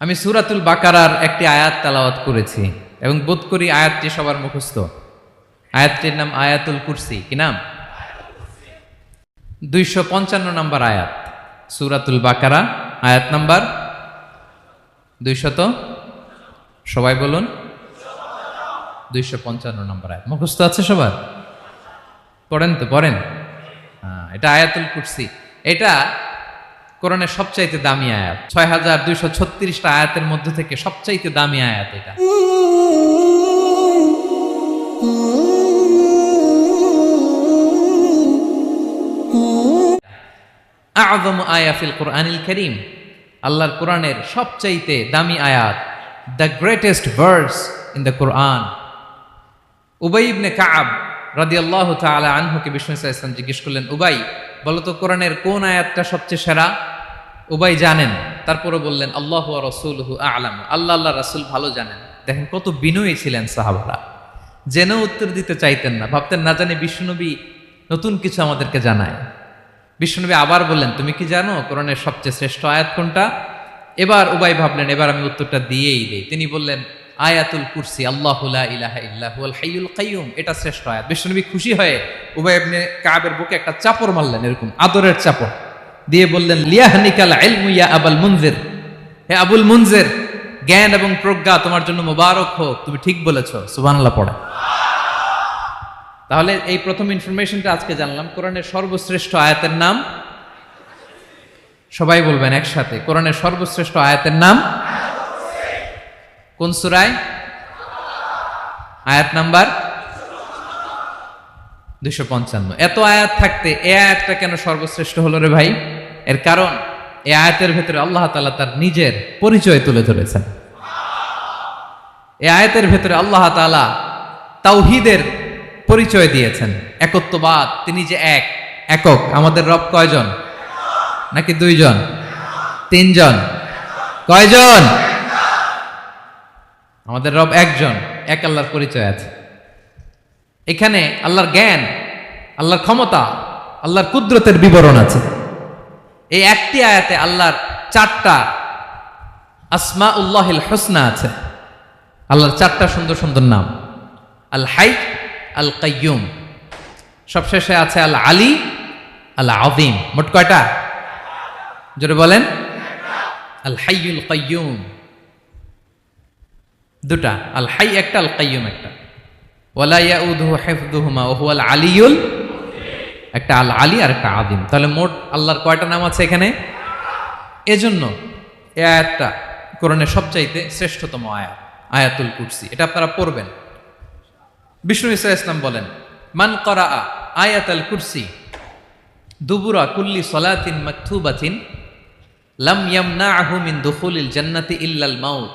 আমি সুরাতুল বাকারার একটি আয়াত তালাওয়াত করেছি এবং বোধ করি আয়াতটি সবার মুখস্থ। আয়াতটির নাম আয়াতুল কুরসি কি নাম? দুইশো পঞ্চান্ন নম্বর আয়াত সুরাতুল বাকারা আয়াত নাম্বার দুইশত সবাই বলুন। দুইশো পঞ্চান্ন নম্বর আয়াত মুখস্থ আছে সবার? পড়েন তো পড়েন। হ্যাঁ, এটা আয়াতুল কুরসি। এটা কোরআনের সবচাইতে দামি আয়াত। ছয় হাজার দুইশো ছত্রিশটা আয়াতের মধ্যে থেকে সবচাইতে দামি আয়াত এটা। আযম আয়া ফিল কোরআনিল করিম। আল্লাহর কোরআনের সবচাইতে দামি আয়াত, the greatest verse in the Quran. উবাই ইবনে কাব রাদিয়াল্লাহু তাআলা আনহুকে বিষ্ণু ইসা ইসলাম জিজ্ঞেস করলেন, উবাই বলো তো কোরআনের কোন আয়াতটা সবচেয়ে সেরা? উবাই জানেন তারপরে বললেন, আল্লাহ রসুলহু আলাম। আল্লাহ আল্লাহ, রাসূল ভালো জানেন। দেখেন, কত বিনয়ী ছিলেন সাহাবারা। জেনেও উত্তর দিতে চাইতেন না। ভাবতেন, না জানি বিষ্ণুনবী নতুন কিছু আমাদেরকে জানায়। বিষ্ণুনবী আবার বললেন, তুমি কি জানো কোরআনের সবচেয়ে শ্রেষ্ঠ আয়াত কোনটা? এবার উবাই ভাবলেন, এবার আমি উত্তরটা দিয়েই দিই। তিনি বললেন আয়াতুল কুরসি, আল্লাহ ইলাহা ইল্লাহুল হাইয়ুল এটা শ্রেষ্ঠ আয়াত। বিষ্ণুনবী খুশি হয়ে ইবনে কাবের বুকে একটা চাপড় মারলেন, এরকম আদরের চাপড়। দিয়ে বললেন, লিয়াহনিকাল ইলমু ইয়া আবুল মুনজির। হে আবুল মুনজির, জ্ঞান এবং প্রজ্ঞা তোমার জন্য মোবারক হোক, তুমি ঠিক বলেছ। সুবহানাল্লাহ পড়ে। তাহলে এই প্রথম ইনফরমেশনটা আজকে জানলাম, কোরআনের সর্বশ্রেষ্ঠ আয়াতের নাম? সবাই বলবেন একসাথে, কোরআনের সর্বশ্রেষ্ঠ আয়াতের নাম? কোন সুরায়? আয়াত নাম্বার দুশো পঞ্চান্ন। এত আয়াত থাকতে এ আয়াতটা কেন সর্বশ্রেষ্ঠ হলো রে ভাই? এর কারণ, এ আয়াতের ভেতরে আল্লাহ তালা তার নিজের পরিচয় তুলে ধরেছেন। এ আয়াতের ভেতরে আল্লাহ তালা তাওহিদের পরিচয় দিয়েছেন। একত্ববাদ, তিনি যে এক, একক, আমাদের রব কয়জন? নাকি দুইজন? তিনজন? কয়জন? আমাদের রব একজন, এক আল্লাহর পরিচয় আছে। এখানে আল্লাহর জ্ঞান, আল্লাহর ক্ষমতা, আল্লাহর কুদরতের বিবরণ আছে। এই একটি আয়াতে আল্লাহর চারটা আসমা উল্লাহিল হোসনা আছে। আল্লাহর চারটা সুন্দর সুন্দর নাম। আল হাই, আল কাইয়ুম। সবশেষে আছে আল আলী, আল আদিম মোট কয়টা? জোরে বলেন। আল হাইয়ুল কাইয়ুম। দুটা, আল হাই একটা, আল কাইয়ুম একটা। ওয়ালা ইয়াউদুহু হিফযুহুমা ওয়া হুয়াল আলিয়ুল একটা, আল আলী আর একটা আদিম তাহলে মোট আল্লাহর কয়টা নাম আছে এখানে? এজন্য এই আয়াতটা কোরআনের সবচাইতে শ্রেষ্ঠতম আয়াত, আয়াতুল কুরসি। এটা আপনারা পড়বেন। বিষ্ণু ইসা ইসলাম বলেন, মান করা আয়াত আল কুরসি দুবুরা কুল্লি সলাতিন মাকথুবাতিন লাম ইয়ামনাহু মিন দুখুলিল জান্নাতি ইল্লাল মাউত।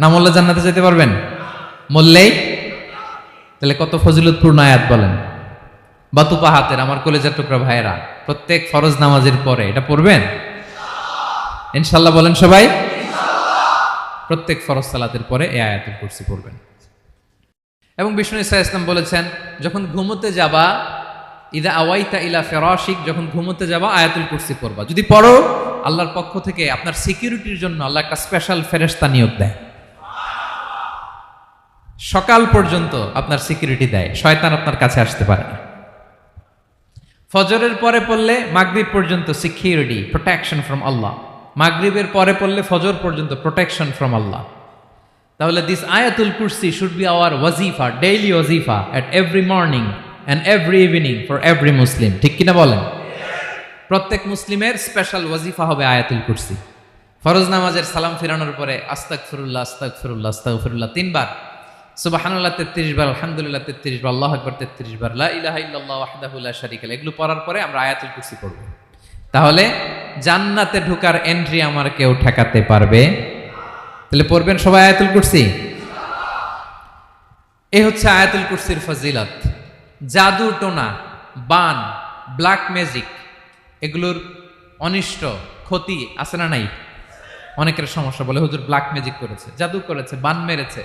না মরলে জান্নাতে যেতে পারবেন? মরলেই? তাহলে কত ফজিলতপূর্ণ আয়াত বলেন। বাতুপা হাতের আমার কলেজের টুকরা ভাইয়েরা, প্রত্যেক ফরজ নামাজের পরে এটা পড়বেন? ইনশাল্লাহ বলেন সবাই। প্রত্যেক ফরজ সালাতের পরে এই আয়াতুল কুরসি পড়বেন। এবং বিষ্ণু ইসা ইসলাম বলেছেন, যখন ঘুমোতে যাবা, ইদা আওয়াইতা ইলা ফেরাশিক, যখন ঘুমোতে যাবা, আয়াতুল কুরসি পড়বা। যদি পড়ো, আল্লাহর পক্ষ থেকে আপনার সিকিউরিটির জন্য আল্লাহ একটা স্পেশাল ফেরেস্তা নিয়োগ দেয়। সকাল পর্যন্ত আপনার সিকিউরিটি দেয়। শয়তান আপনার কাছে আসতে পারে না। ফজরের পরে পড়লে মাগরিব পর্যন্ত সিকিউরিটি প্রোটেকশন ফ্রম আল্লাহ মাগরিবের পরে পড়লে ফজর পর্যন্ত প্রোটেকশন ফ্রম আল্লাহ তাহলে দিস আয়াতুল কুরসি শুড বি আওয়ার ওয়াজিফা daily ওয়াজিফা at every morning and every evening for every Muslim ঠিক কিনা বলেন? প্রত্যেক মুসলিমের স্পেশাল ওয়াজিফা হবে আয়াতুল কুরসি ফরজ নামাজের সালাম ফিরানোর পরে আস্তাক ফিরুল্লাহ আস্তাক ফিরুল্লাহ আস্তাক ফিরুল্লাহ তিনবার। সুবাহানুল্লাহ তেত্রিশ বার, আলহামদুলিল্লাহ তেত্রিশ বার, আল্লাহ আকবর তেত্রিশ বার, লা ইলাহা ইল্লাল্লাহ। এগুলো পড়ার পরে আমরা আয়াতুল কুরসি পড়ব। তাহলে জান্নাতে এন্ট্রি আমার কেউ ঠেকাতে পারবে? তাহলে পড়বেন সবাই আয়াতুল কুরসি? এ হচ্ছে আয়াতুল কুরসির ফজিলত। জাদু টোনা, বান ব্ল্যাক ম্যাজিক এগুলোর অনিষ্ট, ক্ষতি আছে না নাই? অনেকের সমস্যা বলে, হুজুর ব্ল্যাক ম্যাজিক করেছে, জাদু করেছে, বান মেরেছে।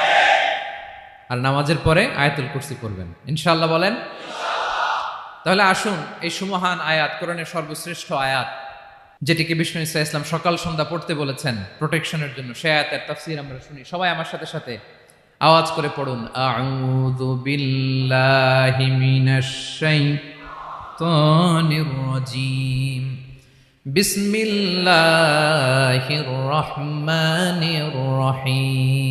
আর নামাজের পরে আয়াতুল কুরসি পড়বেন। ইনশাল্লাহ বলেন? তাহলে আসুন এই সুমহান আয়াত কোরআনের সর্বশ্রেষ্ঠ আয়াত যেটিকে বিষ্ণু ইসা ইসলাম সকাল সন্ধ্যা পড়তে বলেছেন প্রোটেকশনের জন্য। সে আয়াতের তাফসির আমরা শুনি। সবাই আমার সাথে সাথে আওয়াজ করে পড়ুন। আউযু বিল্লাহি মিনাশ শাইতানির রাজিম। বিসমিল্লাহির রহমানির রহিম।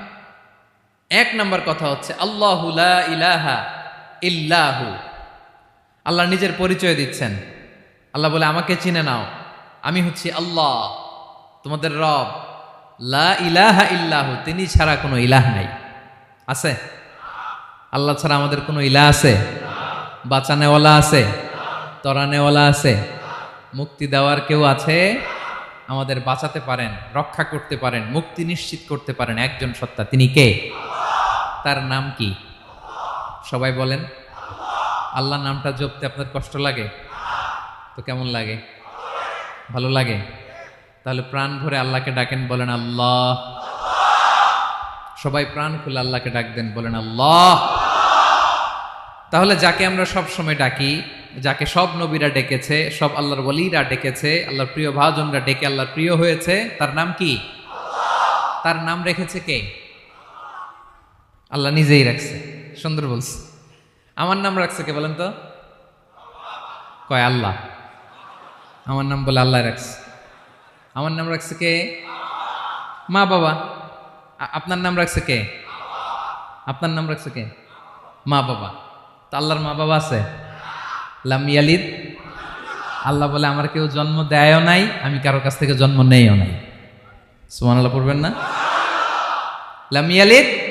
এক নাম্বার কথা হচ্ছে, আল্লাহু লা ইলাহা ইল্লাহু। আল্লাহ নিজের পরিচয় দিচ্ছেন। আল্লাহ বলে, আমাকে চিনে নাও। আমি হচ্ছি আল্লাহ, তোমাদের রব। লা ইলাহা ইল্লাহু, তিনি ছাড়া কোনো ইলাহ নাই। আছে? আল্লাহ ছাড়া আমাদের কোনো ইলাহ আছে? বাঁচানেওয়ালা আছে? তরানেওয়ালা আছে? মুক্তি দেওয়ার কেউ আছে? আমাদের বাঁচাতে পারেন, রক্ষা করতে পারেন, মুক্তি নিশ্চিত করতে পারেন একজন সত্তা। তিনি কে? তার নাম কি? সবাই বলেন। আল্লাহ নামটা জপতে আপনার কষ্ট লাগে? তো কেমন লাগে? ভালো লাগে? তাহলে প্রাণ ভরে আল্লাহকে ডাকেন, বলেন আল্লাহ। সবাই প্রাণ খুলে আল্লাহকে ডাক দেন, বলেন আল্লাহ। তাহলে যাকে আমরা সব সময় ডাকি, যাকে সব নবীরা ডেকেছে, সব আল্লাহর ওলিরা ডেকেছে, আল্লাহর প্রিয় ভাজনরা ডেকে আল্লাহর প্রিয় হয়েছে, তার নাম কি? তার নাম রেখেছে কে? আল্লাহ নিজেই রাখছে। সুন্দর বলছে। আমার নাম রাখছে কে বলেন তো? কয়, আল্লাহ। আমার নাম বলে আল্লাহ রাখছে। আমার নাম রাখছে কে? মা বাবা। আপনার নাম রাখছে কে? আপনার নাম রাখছে কে? মা বাবা। তা আল্লাহর মা বাবা আছে? লাম ইয়ালিদ। আল্লাহ বলে, আমার কেউ জন্ম দেয়ও নাই, আমি কারও কাছ থেকে জন্ম নেইও নাই। সুমান আল্লাহ পড়বেন না? লাম ইয়ালিদ।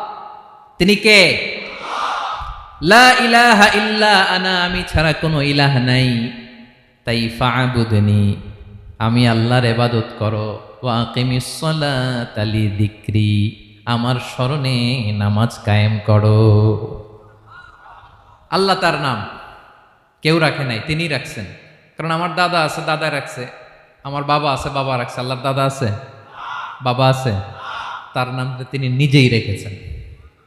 তিনি কে? লা ইলাহা ইল্লা আনা, আমি ছাড়া কোনো ইলাহ নাই। তাই ফাবুদনি, আমি আল্লাহর এবাদত করো। ওয়াকিমিসলাতালি দিক্রি আমার স্মরণে নামাজ কায়েম করো। আল্লাহ তার নাম। কেউ রাখে নাই তিনি রাখছেন। কারণ আমার দাদা আছে, দাদা রাখছে। আমার বাবা আছে, বাবা রাখছে। আল্লাহর দাদা আছে? বাবা আছে? তার নামটা তিনি নিজেই রেখেছেন।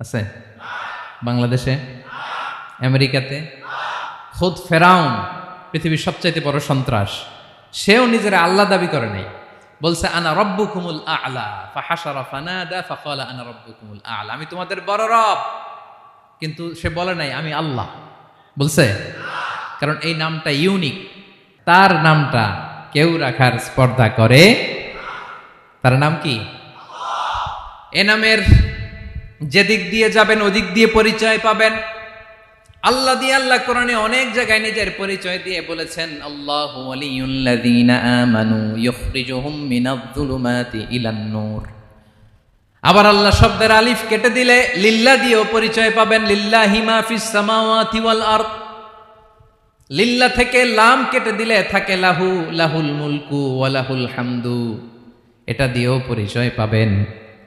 আছে? বাংলাদেশে? আমেরিকাতে? খোদ ফেরাউন, পৃথিবীর সবচাইতে বড় সন্ত্রাস। সেও নিজের আল্লাহ দাবি করে নাই। বলছে, আনা রব্বু কুমুল আলা ফাহাসারা ফানাদা, ফাকালা আনা রব্বু কুমুল আলা। আমি তোমাদের বড় রব। কিন্তু সে বলে নাই, আমি আল্লাহ। বলছে, কারণ এই নামটা ইউনিক। তার নামটা কেউ রাখার স্পর্ধা করে। তার নাম কি? এ নামের যেদিক দিয়ে যাবেন, ওদিক দিয়ে পরিচয় পাবেন। আল্লাহ দিয়ে আল্লাহ কোরআনে অনেক জায়গায় নিজের পরিচয় দিয়ে বলেছেন, আল্লাহ আমানু ইলান-নূর আবার আল্লাহ শব্দের আলিফ কেটে দিলে, লিল্লা দিয়েও পরিচয় পাবেন লিল্লা মা ফিস লিল্লা থেকে লাম কেটে দিলে থাকে, লাহু, লাহুল মুলকু ওয়া লাহুল হামদু। এটা দিয়েও পরিচয় পাবেন।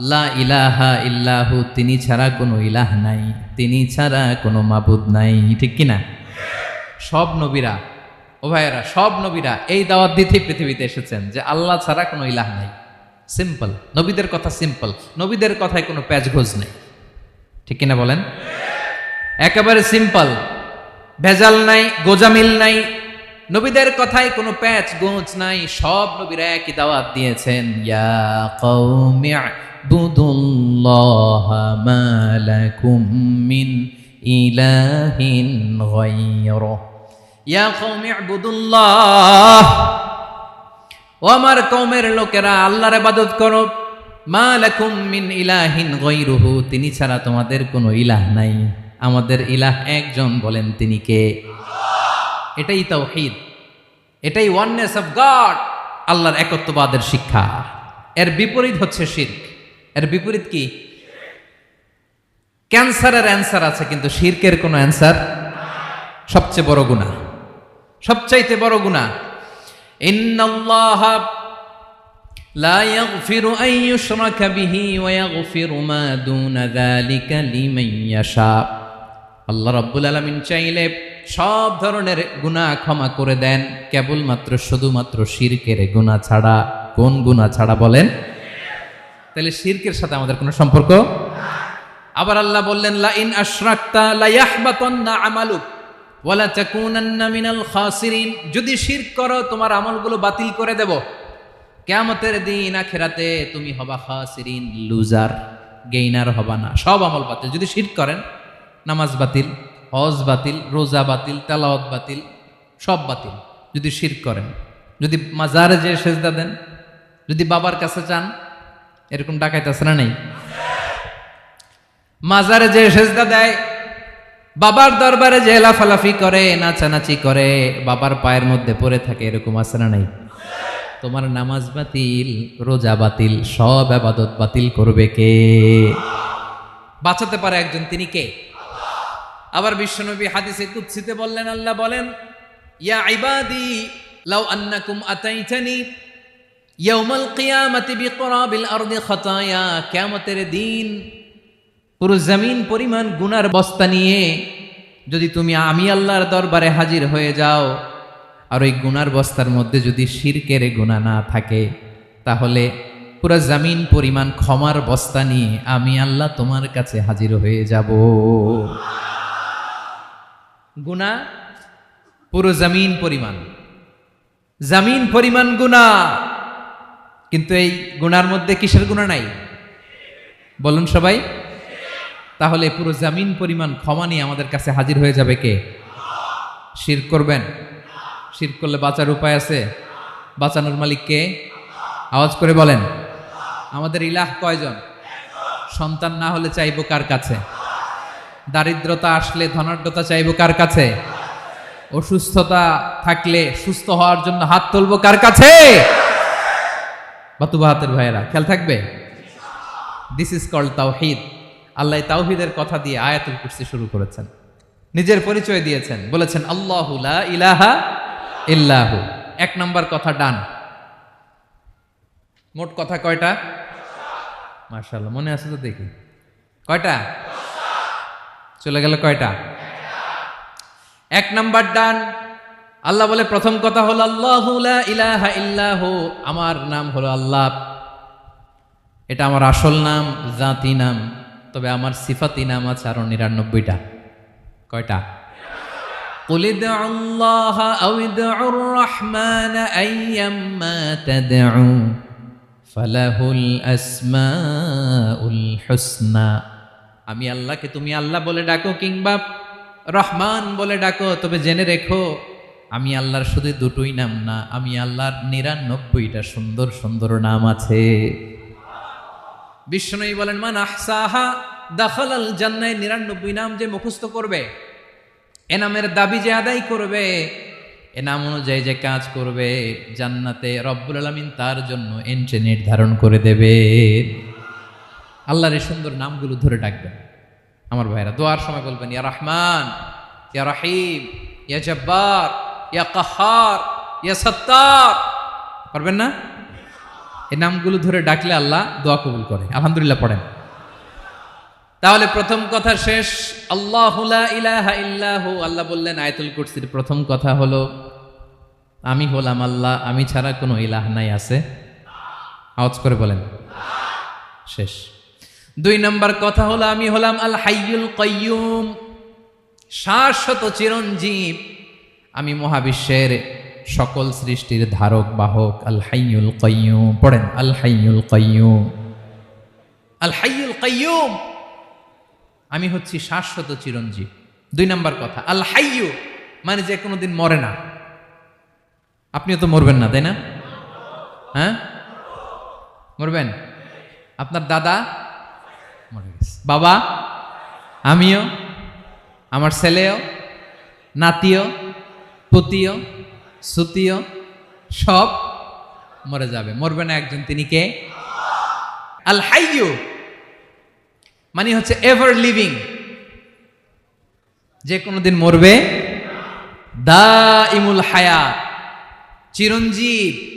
লা ইলাহা ইল্লাহু, তিনি ছাড়া কোনো ইলাহ নাই, তিনি ছাড়া কোনো মাবুদ নাই, ঠিক কিনা? সব নবীরা, ও ভাইয়েরা, সব নবীরা এই দাওয়াত দিতে পৃথিবীতে এসেছেন যে আল্লাহ ছাড়া কোনো ইলাহ নাই। সিম্পল নবীদের কথা সিম্পল নবীদের কথায় কোনো প্যাচ ঘোষ নেই। ঠিক কিনা বলেন? একেবারে সিম্পল ভেজাল নাই, গোজামিল নাই, নবীদের কথায় কোনো প্যাচ গোঁচ নাই, সব নবীরা একই দাওয়াত দিয়েছেন, ইয়া কওমি বুদুল্লাহ মা লাকুম মিন ইলাহিন গায়রুহ ইয়া কওমি ইবুদুল্লাহ ও আমার কওমের লোকেরা আল্লাহর ইবাদত করো। মা লাকুম মিন ইলাহিন গায়রুহু তিনি ছাড়া তোমাদের কোনো ইলাহ নাই। আমাদের ইলাহ একজন বলেন তিনি কে? এটাই তাওহীদ। এটাই ওয়াননেস অফ গড আল্লাহর একত্ববাদের শিক্ষা। এর বিপরীত হচ্ছে শিরক। এর বিপরীত কি ক্যান্সারের অ্যান্সার আছে কিন্তু শিরকের কোনো অ্যান্সার সবচেয়ে বড় গুণা সবচাইতে বড় গুণা ইন্নাল্লাহ لا يغفر أن يشرك به ويغفر ما دون ذلك لمن يشاء আল্লাহ রাব্বুল আলামিন চাইলে সব ধরনের গুনাহ ক্ষমা করে দেন কেবলমাত্র শুধুমাত্র শিরকের গুনাহ ছাড়া কোন গুনাহ ছাড়া বলেন তাহলে শিরকের সাথে আমাদের কোনো সম্পর্ক আবার আল্লাহ বললেন লা ইন আশরাকতা লা আমালুক, ওয়ালা তাকুনান্না মিনাল খাসিরিন। যদি শিরক করো, তোমার আমলগুলো বাতিল করে দেব। কেয়ামতের দিন আখেরাতে তুমি হবা খাসিরিন, লুজার, গেইনার হবা না। সব আমল বাতিল। যদি শিরক করেন, নামাজ বাতিল, হজ বাতিল, রোজা বাতিল, তেলাওয়াত বাতিল, সব বাতিল। যদি শির করেন, যদি মাজারে যে সেজদা দেন, যদি বাবার কাছে চান এরকম ডাকাইতে আছে না নেই? মাজারে যে সেজদা দেয়, বাবার দরবারে যে লাফালাফি করে, নাচানাচি করে, বাবার পায়ের মধ্যে পড়ে থাকে, এরকম আছে না নাই? তোমার নামাজ বাতিল, রোজা বাতিল, সব আবাদত বাতিল করবে কে? বাঁচাতে পারে একজন, তিনি কে? আবার বিশ্বনবী হাদিসে কুৎসিতে বললেন, আল্লাহ বলেন, ইয়া ইবাদি, লাউ আন্নাকুম আতাইতানি ইয়াউমাল কিয়ামাতি বিকরাবিল আরদি খাতায়া, কিয়ামতের দিন পুরো জমিন পরিমাণ গুনার বস্তা নিয়ে যদি তুমি আমি আল্লাহর দরবারে হাজির হয়ে যাও, আর ওই গুনার বস্তার মধ্যে যদি শিরকের গুণা না থাকে, তাহলে পুরো জমিন পরিমাণ ক্ষমার বস্তা নিয়ে আমি আল্লাহ তোমার কাছে হাজির হয়ে যাব। গুণা পুরো জমিন পরিমাণ। জমিন পরিমাণ গুণা কিন্তু এই গুণার মধ্যে কিসের গুণা নাই? বলুন সবাই। তাহলে পুরো জামিন পরিমাণ ক্ষমা নিয়ে আমাদের কাছে হাজির হয়ে যাবে কে? শির করবেন? শির করলে বাঁচার উপায় আছে? বাঁচানোর মালিক কে? আওয়াজ করে বলেন। আমাদের ইলাহ কয়জন? সন্তান না হলে চাইব কার কাছে? দারিদ্রতা আসলে ধনাঢ্যতা চাইব কার কাছে? অসুস্থতা থাকলে সুস্থ হওয়ার জন্য হাত তুলবো কার কাছে? বাতুবা হাতের ভাইয়েরা, খেয়াল থাকবে? দিস ইজ কল্ড তাওহিদ। আল্লাহ তাওহিদের কথা দিয়ে আয়াতুল কুরসি শুরু করেছেন। নিজের পরিচয় দিয়েছেন। বলেছেন, আল্লাহু লা ইলাহা ইল্লাহু। এক নম্বর কথা ডান। মোট কথা কয়টা? মাশাআল্লাহ, মনে আছে তো দেখি। কয়টা? চলে গেল কয়টা? এক নাম্বার ডান। আল্লাহ বলে প্রথম কথা হলো আল্লাহ ইলাহা ইল্লাহু আমার নাম হলো আল্লাহ এটা আমার আসল নাম জাতি নাম তবে আমার সিফাতি নাম আছে আরো নিরানব্বইটা কয়টা قل ادعوا الله أو ادعوا الرحمن أيما تدعوا فله الأسماء الحسنى আমি আল্লাহকে তুমি আল্লাহ বলে ডাকো কিংবা রহমান বলে ডাকো তবে জেনে রেখো আমি আল্লাহর শুধু দুটোই নাম না, আমি আল্লাহর নিরানব্বইটা সুন্দর সুন্দর নাম আছে। বিষ্ণুই বলেন, মান আহসাহা দাখাল আল জান্নায়, নিরানব্বই নাম যে মুখস্থ করবে এনামের দাবি যে আদায় করবে এনাম অনুযায়ী যে কাজ করবে, জান্নাতে রব্বুল আলমিন তার জন্য এন্ট্রি নির্ধারণ করে দেবে। আল্লাহর এই সুন্দর নামগুলো ধরে ডাকবেন। আমার ভাইরা, দোয়ার সময় বলবেন, ইয়া রহমান, ইয়া রাহিম, ইয়া জব্বার ইয়া কাহার, ইয়া সত্তার। পারবেন না? এই নামগুলো ধরে ডাকলে আল্লাহ দোয়া কবুল করে। আলহামদুলিল্লাহ পড়েন। তাহলে প্রথম কথা শেষ। আল্লাহ আল্লাহ বললেন, আয়তুল কুরসির প্রথম কথা হলো, আমি হলাম আল্লাহ, আমি ছাড়া কোনো ইলাহ নাই, আছে? আওয়াজ করে বলেন। শেষ। দুই নম্বর কথা হলো, আমি হলাম আল হাইয়ুল কয়্যুম শাশ্বত চিরঞ্জীব। আমি মহাবিশ্বের সকল সৃষ্টির ধারক, বাহক আল হাইয়ুল কয়্যুম পড়েন আল হাইয়ুল কয়্যুম আল কয়্যুম আমি হচ্ছি শাশ্বত চিরঞ্জীব। দুই নম্বর কথা আল হাইয়ু মানে যে কোনোদিন মরে না। আপনিও তো মরবেন না, তাই না? হ্যাঁ? মরবেন? আপনার দাদা মরে গেছে। বাবা? আমিও? আমার ছেলেও? নাতিও? পুতিও, সুতিও, সব মরে যাবে। মরবে না একজন, তিনি কে? আল হাইয়ু মানে হচ্ছে এভার লিভিং যে কোনো দিন মরবে দা ইমুল হায়াত, চিরঞ্জীব,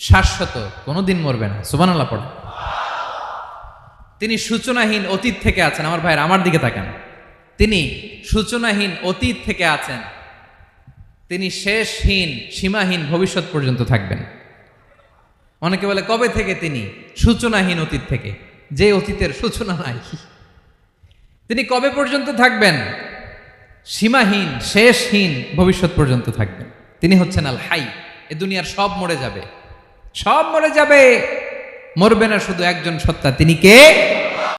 শাশ্বত, কোনোদিন মরবে না। সুবানাল্লাহ পড়ে। তিনি সূচনাহীন অতীত থেকে আছেন। আমার ভাইয়ের, আমার দিকে তাকান। তিনি সূচনাহীন অতীত থেকে আছেন। তিনি শেষহীন, সীমাহীন ভবিষ্যৎ পর্যন্ত থাকবেন। অনেকে বলে, কবে থেকে তিনি? সূচনাহীন অতীত থেকে। যে অতীতের সূচনা নাই। তিনি কবে পর্যন্ত থাকবেন? সীমাহীন, শেষহীন ভবিষ্যৎ পর্যন্ত থাকবেন। তিনি হচ্ছেন আল হাই। এ দুনিয়ার সব মরে যাবে। সব মরে যাবে। মরবে না শুধু একজন সত্তা। তিনি কে?